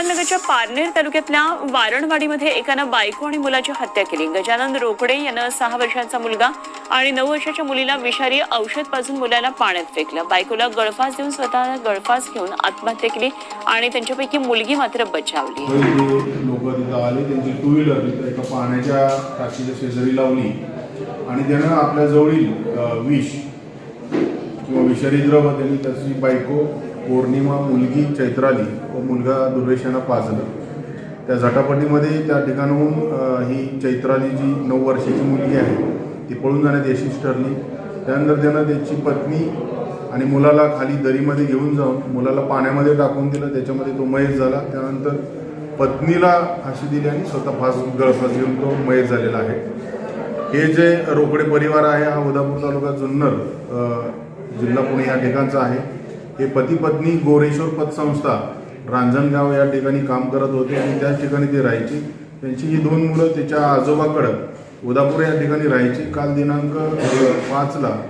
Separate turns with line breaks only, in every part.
अहमदनगरच्या पारनेर तालुक्यातल्या वारणवाडीमध्ये एकानं बायको आणि मुलाची हत्या केली. गजानन रोकडे यानं सहा वर्षांचा मुलगा आणि नऊ वर्षाच्या मुलीला विषारी औषध पाजून मुलाला पाण्यात फेकलं. बायकोला गळफास देऊन स्वतः गळफास घेऊन आत्महत्या केली आणि त्यांच्यापैकी मुलगी मात्र बचावली.
लोक तिथं आले. त्यांची टू व्हीलर एका पाण्याच्या टाकीच्या शेजारी लावली. आणि त्यानं आपल्या जवळील विष किंवा विषारी द्रव त्यांनी त्याची बायको पौर्णिमा मुलगी चैत्राली व मुलगा दुर्वेशानं पाजलं. त्या झटापटीमध्ये त्या ठिकाणाहून ही चैत्राली जी नऊ वर्षाची मुलगी आहे ती पळून जाण्यात यशस्वी ठरली. त्यानंतर त्यानं त्याची पत्नी आणि मुलाला खाली दरीमध्ये घेऊन जाऊन मुलाला पाण्यामध्ये टाकून दिलं त्याच्यामध्ये तो मयत झाला. त्यानंतर पत्नीला फाशी दिली आणि स्वतः फास गळफास घेऊन तो मयत झालेला आहे. हे जे रोकडे परिवार आहे हा उदापूर तालुका जुन्नर जिल्हा पुणे या ठिकाणचा आहे. हे पती पत्नी गोरेश्वर पतसंस्था रांजणगाव या ठिकाणी काम करत होते आणि त्याच ठिकाणी ते राहायचे. त्यांची ही दोन मुलं त्याच्या आजोबाकडं उदापूर या ठिकाणी राहायची. काल दिनांक पाचला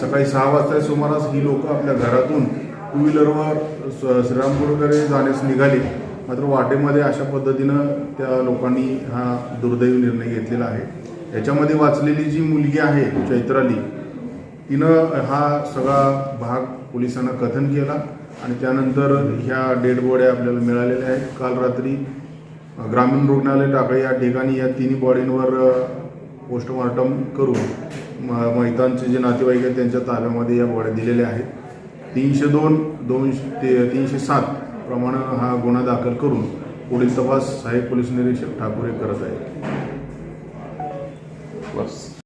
सकाळी सहा वाजता सुमारास ही लोक आपल्या घरातून टू व्हीलरवर स- श्रीरामपूरकडे जाण्यास निघाली. मात्र वाटेमध्ये अशा पद्धतीनं त्या लोकांनी हा दुर्दैवी निर्णय घेतलेला आहे. याच्यामध्ये वाचलेली जी मुलगी आहे चैत्राली तिनं हा सगळा भाग पोलिसांना कथन केला आणि त्यानंतर ह्या डेड बॉड्या आपल्याला मिळालेल्या आहेत. काल रात्री ग्रामीण रुग्णालय टाकळी या ठिकाणी या तिन्ही बॉडींवर पोस्टमॉर्टम करून म- मैतांचे जे नातेवाईक आहेत त्यांच्या ताब्यामध्ये या बॉड्या दिलेल्या आहेत. तीनशे दोन दोनशे ते तीनशे सात प्रमाणे हा गुन्हा दाखल करून पुढील तपास सहाय्यक पोलीस निरीक्षक ठाकूर हे करत आहेत.
बस.